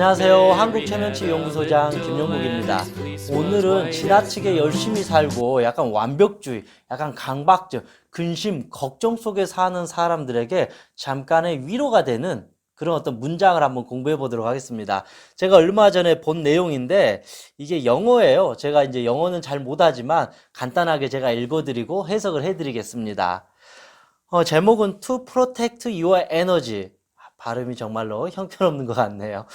안녕하세요. 한국체면치연구소장 김용국입니다. 오늘은 지나치게 열심히 살고 약간 완벽주의, 약간 강박증, 근심, 걱정 속에 사는 사람들에게 잠깐의 위로가 되는 그런 어떤 문장을 한번 공부해 보도록 하겠습니다. 제가 얼마 전에 본 내용인데 이게 영어예요. 제가 이제 영어는 잘 못하지만 간단하게 제가 읽어드리고 해석을 해드리겠습니다. 어, 제목은 To Protect Your Energy. 발음이 정말로 형편없는 것 같네요.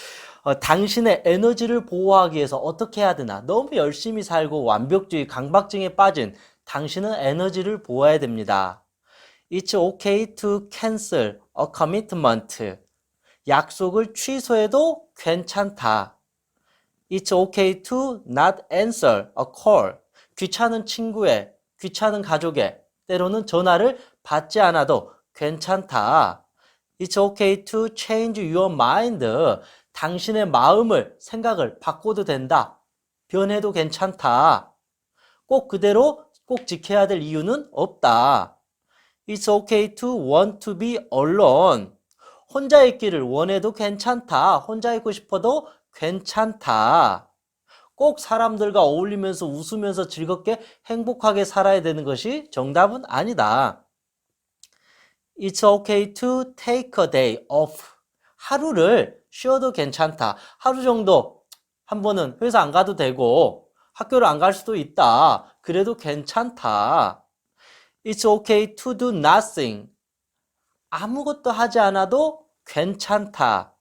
어, 당신의 에너지를 보호하기 위해서 어떻게 해야 되나? 너무 열심히 살고 완벽주의, 강박증에 빠진 당신은 에너지를 보호해야 됩니다. It's okay to cancel a commitment. 약속을 취소해도 괜찮다. It's okay to not answer a call. 귀찮은 친구의, 귀찮은 가족의, 때로는 전화를 받지 않아도 괜찮다. It's okay to change your mind. 당신의 마음을, 생각을 바꿔도 된다. 변해도 괜찮다. 꼭 그대로 꼭 지켜야 될 이유는 없다. It's okay to want to be alone. 혼자 있기를 원해도 괜찮다. 혼자 있고 싶어도 괜찮다. 꼭 사람들과 어울리면서 웃으면서 즐겁게 행복하게 살아야 되는 것이 정답은 아니다. It's okay to take a day off. 하루를 쉬어도 괜찮다. 하루 정도 한 번은 회사 안 가도 되고 학교를 안 갈 수도 있다. 그래도 괜찮다. It's okay to do nothing. 아무것도 하지 않아도 괜찮다.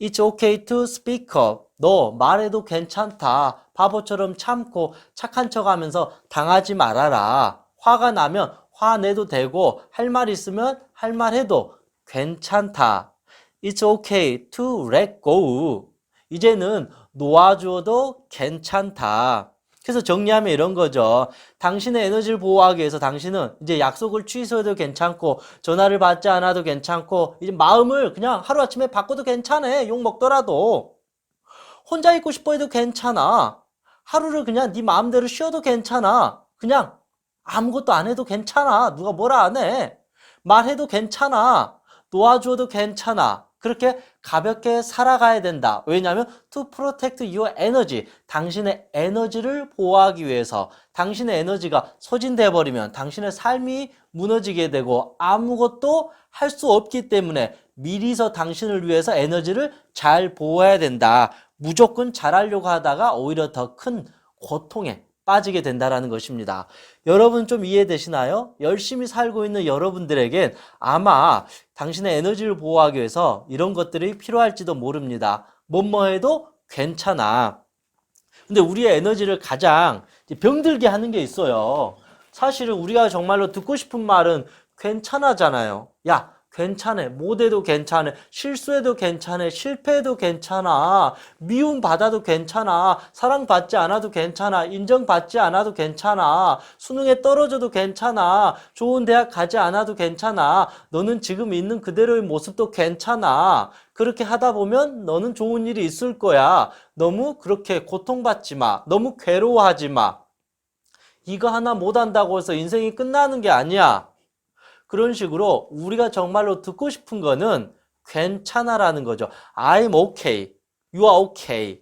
It's okay to speak up. 너 말해도 괜찮다. 바보처럼 참고 착한 척 하면서 당하지 말아라. 화가 나면 화내도 되고 할 말 있으면 할 말 해도 괜찮다. It's okay to let go. 이제는 놓아주어도 괜찮다. 그래서 정리하면 이런 거죠. 당신의 에너지를 보호하기 위해서 당신은 이제 약속을 취소해도 괜찮고 전화를 받지 않아도 괜찮고 이제 마음을 그냥 하루아침에 바꿔도 괜찮아. 욕 먹더라도. 혼자 있고 싶어 해도 괜찮아. 하루를 그냥 네 마음대로 쉬어도 괜찮아. 그냥 아무것도 안 해도 괜찮아. 누가 뭐라 안 해. 말해도 괜찮아. 놓아줘도 괜찮아. 그렇게 가볍게 살아가야 된다. 왜냐하면 to protect your energy. 당신의 에너지를 보호하기 위해서 당신의 에너지가 소진돼 버리면 당신의 삶이 무너지게 되고 아무것도 할 수 없기 때문에 미리서 당신을 위해서 에너지를 잘 보호해야 된다. 무조건 잘하려고 하다가 오히려 더 큰 고통에 빠지게 된다라는 것입니다. 여러분 좀 이해되시나요? 열심히 살고 있는 여러분들에겐 아마 당신의 에너지를 보호하기 위해서 이런 것들이 필요할지도 모릅니다. 뭐뭐 해도 괜찮아. 근데 우리의 에너지를 가장 병들게 하는 게 있어요. 사실은 우리가 정말로 듣고 싶은 말은 괜찮아잖아요. 야, 괜찮아. 못해도 괜찮아. 실수해도 괜찮아. 실패해도 괜찮아. 미움 받아도 괜찮아. 사랑받지 않아도 괜찮아. 인정받지 않아도 괜찮아. 수능에 떨어져도 괜찮아. 좋은 대학 가지 않아도 괜찮아. 너는 지금 있는 그대로의 모습도 괜찮아. 그렇게 하다 보면 너는 좋은 일이 있을 거야. 너무 그렇게 고통받지 마. 너무 괴로워하지 마. 이거 하나 못한다고 해서 인생이 끝나는 게 아니야. 그런 식으로 우리가 정말로 듣고 싶은 거는 괜찮아라는 거죠. I'm okay. You are okay.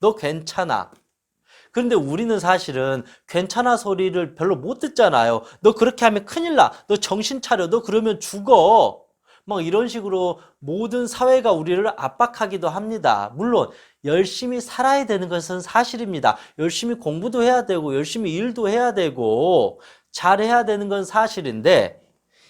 너 괜찮아. 그런데 우리는 사실은 괜찮아 소리를 별로 못 듣잖아요. 너 그렇게 하면 큰일 나. 너 정신 차려. 너 그러면 죽어. 막 이런 식으로 모든 사회가 우리를 압박하기도 합니다. 물론 열심히 살아야 되는 것은 사실입니다. 열심히 공부도 해야 되고 열심히 일도 해야 되고 잘해야 되는 건 사실인데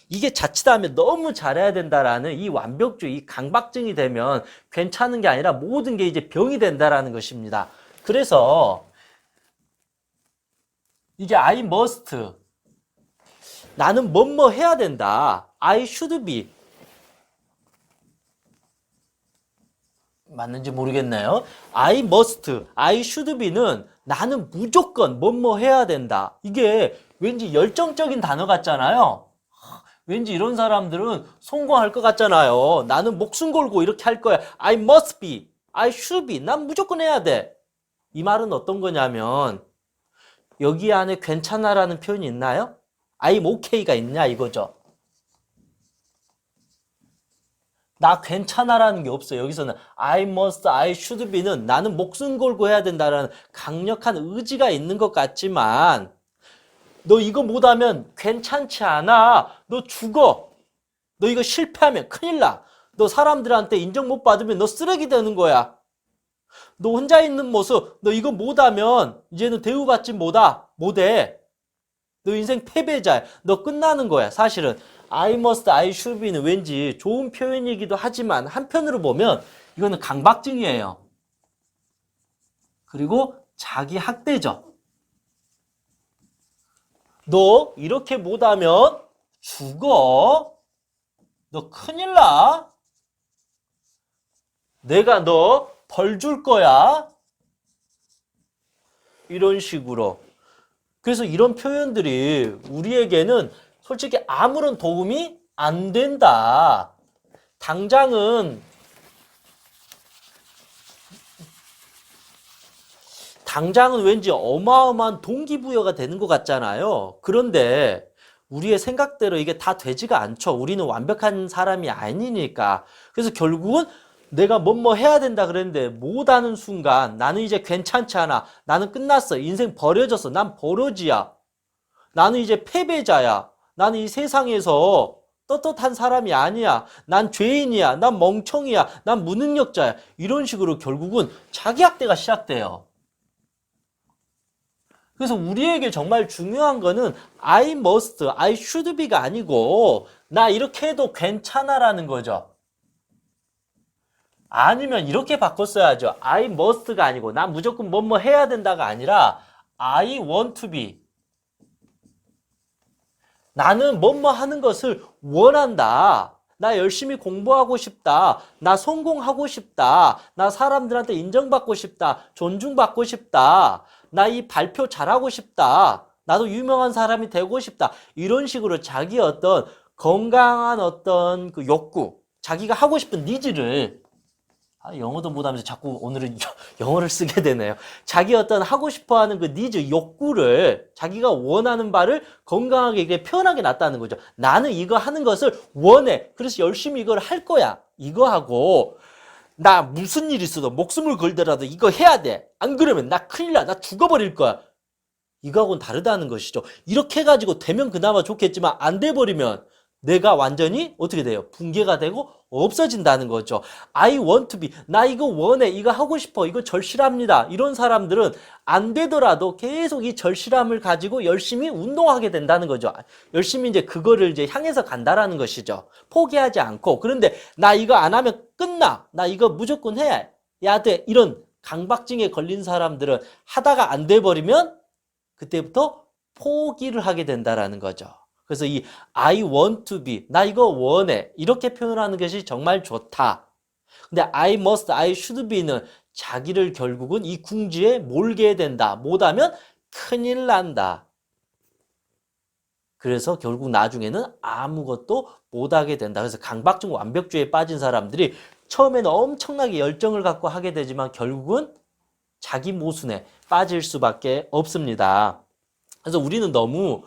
이게 자칫하면 너무 잘해야 된다라는 이 완벽주의, 이 강박증이 되면 괜찮은 게 아니라 모든 게 이제 병이 된다라는 것입니다. 그래서 이게 I must 나는 뭐뭐 해야 된다. I should be 맞는지 모르겠네요. I must, I should be는 나는 무조건 뭐뭐 해야 된다. 이게 왠지 열정적인 단어 같잖아요. 왠지 이런 사람들은 성공할 것 같잖아요. 나는 목숨 걸고 이렇게 할 거야. I must be. I should be. 난 무조건 해야 돼. 이 말은 어떤 거냐면 여기 안에 괜찮아라는 표현이 있나요? I'm okay가 있냐 이거죠. 나 괜찮아라는 게 없어요. 여기서는 I must, I should be는 나는 목숨 걸고 해야 된다라는 강력한 의지가 있는 것 같지만 너 이거 못하면 괜찮지 않아. 너 죽어. 너 이거 실패하면 큰일 나. 너 사람들한테 인정 못 받으면 너 쓰레기 되는 거야. 너 혼자 있는 모습, 너 이거 못하면 이제는 대우받지 못하, 못해. 너 인생 패배자야. 너 끝나는 거야. 사실은 I must, I should be는 왠지 좋은 표현이기도 하지만 한편으로 보면 이거는 강박증이에요. 그리고 자기 학대죠. 너 이렇게 못하면 죽어. 너 큰일 나. 내가 너 벌 줄 거야. 이런 식으로. 그래서 이런 표현들이 우리에게는 솔직히 아무런 도움이 안 된다. 당장은 당장은 왠지 어마어마한 동기부여가 되는 것 같잖아요. 그런데 우리의 생각대로 이게 다 되지가 않죠. 우리는 완벽한 사람이 아니니까. 그래서 결국은 내가 뭐뭐 해야 된다 그랬는데 못하는 순간 나는 이제 괜찮지 않아. 나는 끝났어. 인생 버려졌어. 난 버러지야. 나는 이제 패배자야. 나는 이 세상에서 떳떳한 사람이 아니야. 난 죄인이야. 난 멍청이야. 난 무능력자야. 이런 식으로 결국은 자기 학대가 시작돼요. 그래서 우리에게 정말 중요한 거는 I must, I should be가 아니고 나 이렇게 해도 괜찮아라는 거죠. 아니면 이렇게 바꿨어야죠. I must가 아니고 나 무조건 뭐뭐 해야 된다가 아니라 I want to be. 나는 뭐뭐 하는 것을 원한다. 나 열심히 공부하고 싶다. 나 성공하고 싶다. 나 사람들한테 인정받고 싶다. 존중받고 싶다. 나 이 발표 잘하고 싶다. 나도 유명한 사람이 되고 싶다. 이런 식으로 자기 어떤 건강한 어떤 그 욕구, 자기가 하고 싶은 니즈를 아, 영어도 못하면서 자꾸 오늘은 영어를 쓰게 되네요. 자기 어떤 하고 싶어 하는 그 니즈, 욕구를 자기가 원하는 바를 건강하게 이렇게 표현하게 놨다는 거죠. 나는 이거 하는 것을 원해. 그래서 열심히 이걸 할 거야. 이거 하고 나 무슨 일 있어도 목숨을 걸더라도 이거 해야 돼. 안 그러면 나 큰일 나. 나 죽어버릴 거야. 이거하고는 다르다는 것이죠. 이렇게 해가지고 되면 그나마 좋겠지만 안 돼버리면 내가 완전히 어떻게 돼요? 붕괴가 되고 없어진다는 거죠. I want to be. 나 이거 원해. 이거 하고 싶어. 이거 절실합니다. 이런 사람들은 안 되더라도 계속 이 절실함을 가지고 열심히 운동하게 된다는 거죠. 열심히 이제 그거를 이제 향해서 간다라는 것이죠. 포기하지 않고. 그런데 나 이거 안 하면 끝나. 나 이거 무조건 해. 야 돼. 이런 강박증에 걸린 사람들은 하다가 안 돼 버리면 그때부터 포기를 하게 된다라는 거죠. 그래서 이 I want to be 나 이거 원해 이렇게 표현 하는 것이 정말 좋다. 근데 I must, I should be는 자기를 결국은 이 궁지에 몰게 된다. 못하면 큰일 난다. 그래서 결국 나중에는 아무것도 못하게 된다. 그래서 강박증 완벽주의에 빠진 사람들이 처음에는 엄청나게 열정을 갖고 하게 되지만 결국은 자기 모순에 빠질 수밖에 없습니다. 그래서 우리는 너무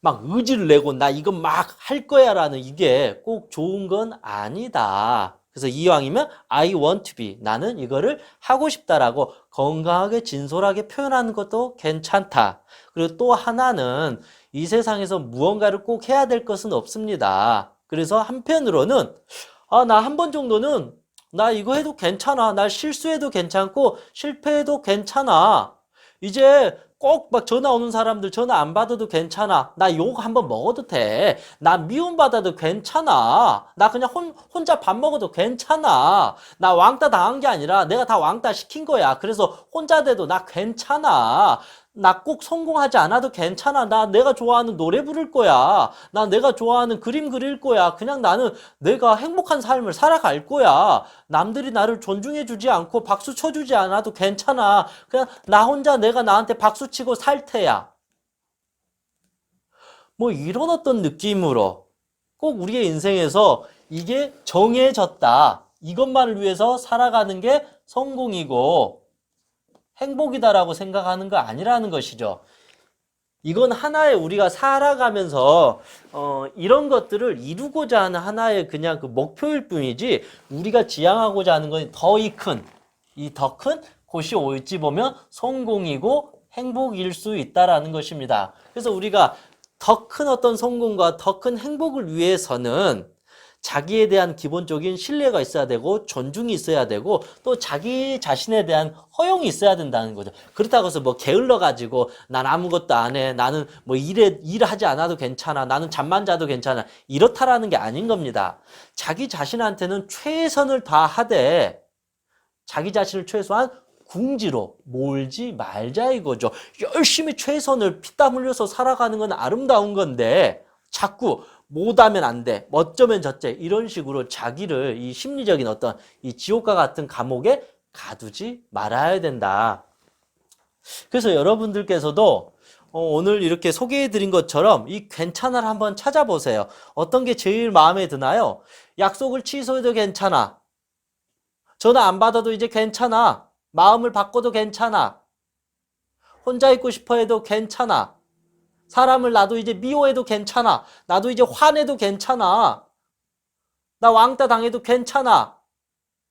막 의지를 내고 나 이거 막 할 거야라는 이게 꼭 좋은 건 아니다. 그래서 이왕이면 I want to be 나는 이거를 하고 싶다라고 건강하게 진솔하게 표현하는 것도 괜찮다. 그리고 또 하나는 이 세상에서 무언가를 꼭 해야 될 것은 없습니다. 그래서 한편으로는 아, 나 한 번 정도는 나 이거 해도 괜찮아. 나 실수해도 괜찮고 실패해도 괜찮아. 이제 꼭 막 전화 오는 사람들 전화 안 받아도 괜찮아. 나 욕 한번 먹어도 돼. 나 미움 받아도 괜찮아. 나 그냥 혼, 혼자 밥 먹어도 괜찮아. 나 왕따 당한 게 아니라 내가 다 왕따 시킨 거야. 그래서 혼자 돼도 나 괜찮아. 나 꼭 성공하지 않아도 괜찮아. 나 내가 좋아하는 노래 부를 거야. 나 내가 좋아하는 그림 그릴 거야. 그냥 나는 내가 행복한 삶을 살아갈 거야. 남들이 나를 존중해 주지 않고 박수 쳐 주지 않아도 괜찮아. 그냥 나 혼자 내가 나한테 박수 치고 살 테야. 뭐 이런 어떤 느낌으로 꼭 우리의 인생에서 이게 정해졌다. 이것만을 위해서 살아가는 게 성공이고 행복이다라고 생각하는 거 아니라는 것이죠. 이건 하나의 우리가 살아가면서 어, 이런 것들을 이루고자 하는 하나의 그냥 그 목표일 뿐이지 우리가 지향하고자 하는 건 더 이 큰, 이 더 큰 곳이 어찌 보면 성공이고 행복일 수 있다라는 것입니다. 그래서 우리가 더 큰 어떤 성공과 더 큰 행복을 위해서는 자기에 대한 기본적인 신뢰가 있어야 되고 존중이 있어야 되고 또 자기 자신에 대한 허용이 있어야 된다는 거죠. 그렇다고 해서 뭐 게을러 가지고 난 아무것도 안 해. 나는 뭐 일에 일하지 않아도 괜찮아. 나는 잠만 자도 괜찮아. 이렇다라는 게 아닌 겁니다. 자기 자신한테는 최선을 다하되 자기 자신을 최소한 궁지로 몰지 말자 이거죠. 열심히 최선을 피땀 흘려서 살아가는 건 아름다운 건데 자꾸 못하면 안 돼. 어쩌면 저째. 이런 식으로 자기를 이 심리적인 어떤 이 지옥과 같은 감옥에 가두지 말아야 된다. 그래서 여러분들께서도 어, 오늘 이렇게 소개해 드린 것처럼 이 괜찮아를 한번 찾아보세요. 어떤 게 제일 마음에 드나요? 약속을 취소해도 괜찮아. 전화 안 받아도 이제 괜찮아. 마음을 바꿔도 괜찮아. 혼자 있고 싶어 해도 괜찮아. 사람을 나도 이제 미워해도 괜찮아. 나도 이제 화내도 괜찮아. 나 왕따 당해도 괜찮아.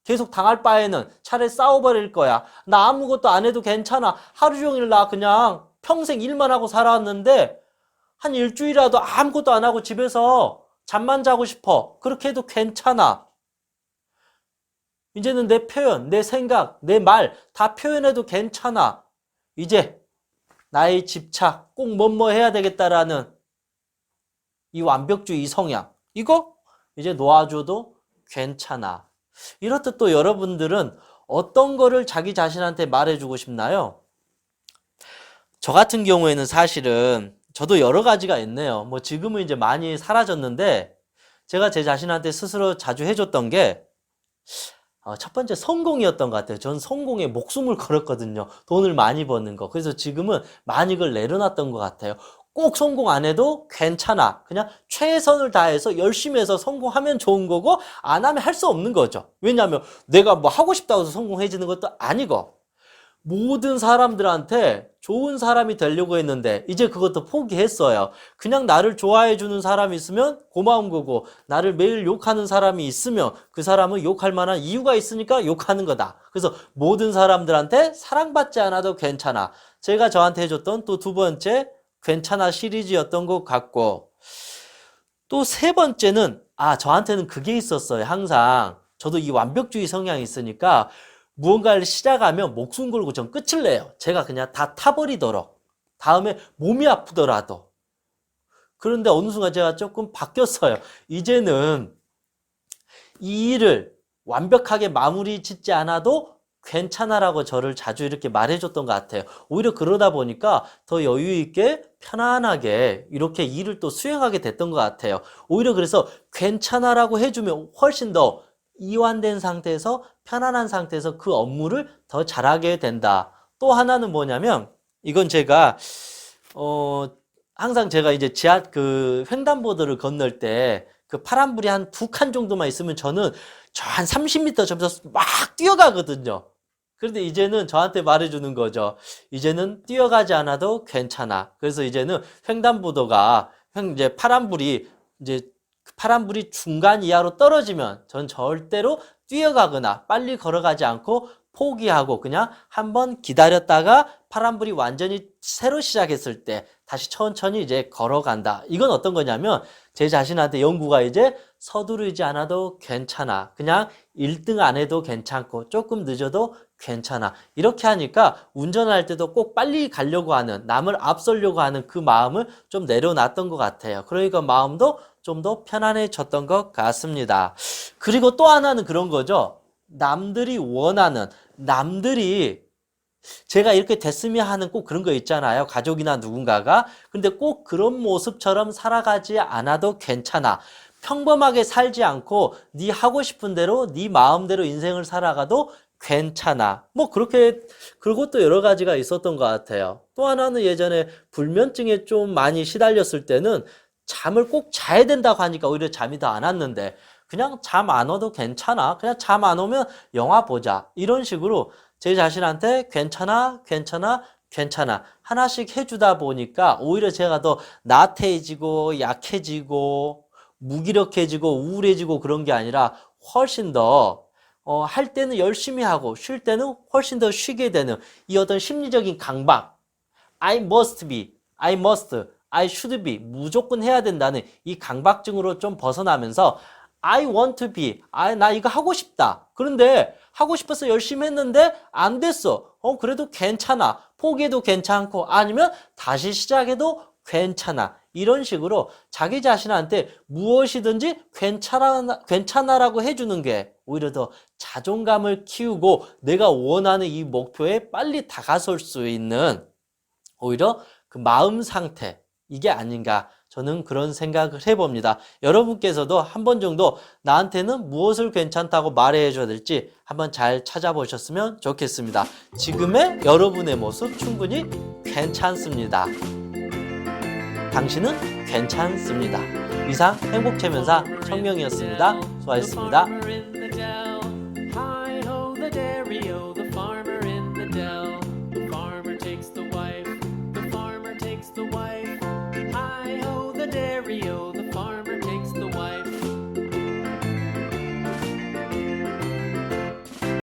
계속 당할 바에는 차라리 싸워버릴 거야. 나 아무것도 안 해도 괜찮아. 하루 종일 나 그냥 평생 일만 하고 살아왔는데 한 일주일이라도 아무것도 안 하고 집에서 잠만 자고 싶어. 그렇게 해도 괜찮아. 이제는 내 표현, 내 생각, 내 말 다 표현해도 괜찮아. 이제 나의 집착, 꼭 뭐뭐 해야 되겠다라는 이 완벽주의 성향. 이거 이제 놓아줘도 괜찮아. 이렇듯 또 여러분들은 어떤 거를 자기 자신한테 말해주고 싶나요? 저 같은 경우에는 사실은 저도 여러 가지가 있네요. 뭐 지금은 이제 많이 사라졌는데 제가 제 자신한테 스스로 자주 해줬던 게 어, 첫 번째 성공이었던 것 같아요. 전 성공에 목숨을 걸었거든요. 돈을 많이 버는 거. 그래서 지금은 많이 그걸 내려놨던 것 같아요. 꼭 성공 안 해도 괜찮아. 그냥 최선을 다해서 열심히 해서 성공하면 좋은 거고 안 하면 할 수 없는 거죠. 왜냐하면 내가 뭐 하고 싶다고 해서 성공해지는 것도 아니고 모든 사람들한테 좋은 사람이 되려고 했는데 이제 그것도 포기했어요. 그냥 나를 좋아해 주는 사람이 있으면 고마운 거고 나를 매일 욕하는 사람이 있으면 그 사람은 욕할 만한 이유가 있으니까 욕하는 거다. 그래서 모든 사람들한테 사랑받지 않아도 괜찮아. 제가 저한테 해줬던 또 두 번째 괜찮아 시리즈였던 것 같고 또 세 번째는 아 저한테는 그게 있었어요. 항상 저도 이 완벽주의 성향이 있으니까 무언가를 시작하면 목숨 걸고 전 끝을 내요. 제가 그냥 다 타버리도록. 다음에 몸이 아프더라도. 그런데 어느 순간 제가 조금 바뀌었어요. 이제는 이 일을 완벽하게 마무리 짓지 않아도 괜찮아라고 저를 자주 이렇게 말해줬던 것 같아요. 오히려 그러다 보니까 더 여유 있게 편안하게 이렇게 일을 또 수행하게 됐던 것 같아요. 오히려 그래서 괜찮아라고 해주면 훨씬 더 이완된 상태에서 편안한 상태에서 그 업무를 더 잘하게 된다. 또 하나는 뭐냐면 이건 제가 어 항상 제가 이제 지하 그 횡단보도를 건널 때 그 파란불이 한 두 칸 정도만 있으면 저는 저 한 30m 점에서 막 뛰어가거든요. 그런데 이제는 저한테 말해주는 거죠. 이제는 뛰어가지 않아도 괜찮아. 그래서 이제는 횡단보도가 횡 이제 파란불이 이제 파란불이 중간 이하로 떨어지면 전 절대로 뛰어가거나 빨리 걸어가지 않고 포기하고 그냥 한번 기다렸다가 파란불이 완전히 새로 시작했을 때 다시 천천히 이제 걸어간다. 이건 어떤 거냐면 제 자신한테 연구가 이제 서두르지 않아도 괜찮아. 그냥 1등 안 해도 괜찮고 조금 늦어도 괜찮아. 이렇게 하니까 운전할 때도 꼭 빨리 가려고 하는 남을 앞서려고 하는 그 마음을 좀 내려놨던 것 같아요. 그러니까 마음도 좀 더 편안해졌던 것 같습니다. 그리고 또 하나는 그런 거죠. 남들이 원하는, 남들이 제가 이렇게 됐으면 하는 꼭 그런 거 있잖아요. 가족이나 누군가가. 근데 꼭 그런 모습처럼 살아가지 않아도 괜찮아. 평범하게 살지 않고 네 하고 싶은 대로 네 마음대로 인생을 살아가도 괜찮아. 뭐 그렇게 그리고 또 여러 가지가 있었던 것 같아요. 또 하나는 예전에 불면증에 좀 많이 시달렸을 때는 잠을 꼭 자야 된다고 하니까 오히려 잠이 더 안 왔는데 그냥 잠 안 와도 괜찮아. 그냥 잠 안 오면 영화 보자. 이런 식으로 제 자신한테 괜찮아, 괜찮아, 괜찮아. 하나씩 해주다 보니까 오히려 제가 더 나태해지고 약해지고 무기력해지고 우울해지고 그런 게 아니라 훨씬 더 어, 할 때는 열심히 하고 쉴 때는 훨씬 더 쉬게 되는 이 어떤 심리적인 강박 I must be, I must, I should be 무조건 해야 된다는 이 강박증으로 좀 벗어나면서 I want to be, 아, 나 이거 하고 싶다. 그런데 하고 싶어서 열심히 했는데 안 됐어. 어, 그래도 괜찮아. 포기해도 괜찮고 아니면 다시 시작해도 괜찮아. 이런 식으로 자기 자신한테 무엇이든지 괜찮아, 괜찮아라고 해주는 게 오히려 더 자존감을 키우고 내가 원하는 이 목표에 빨리 다가설 수 있는 오히려 그 마음 상태 이게 아닌가 저는 그런 생각을 해봅니다. 여러분께서도 한 번 정도 나한테는 무엇을 괜찮다고 말해 줘야 될지 한번 잘 찾아보셨으면 좋겠습니다. 지금의 여러분의 모습 충분히 괜찮습니다. 당신은 괜찮습니다. 이상 행복체면사 청명이었습니다. 수고하셨습니다.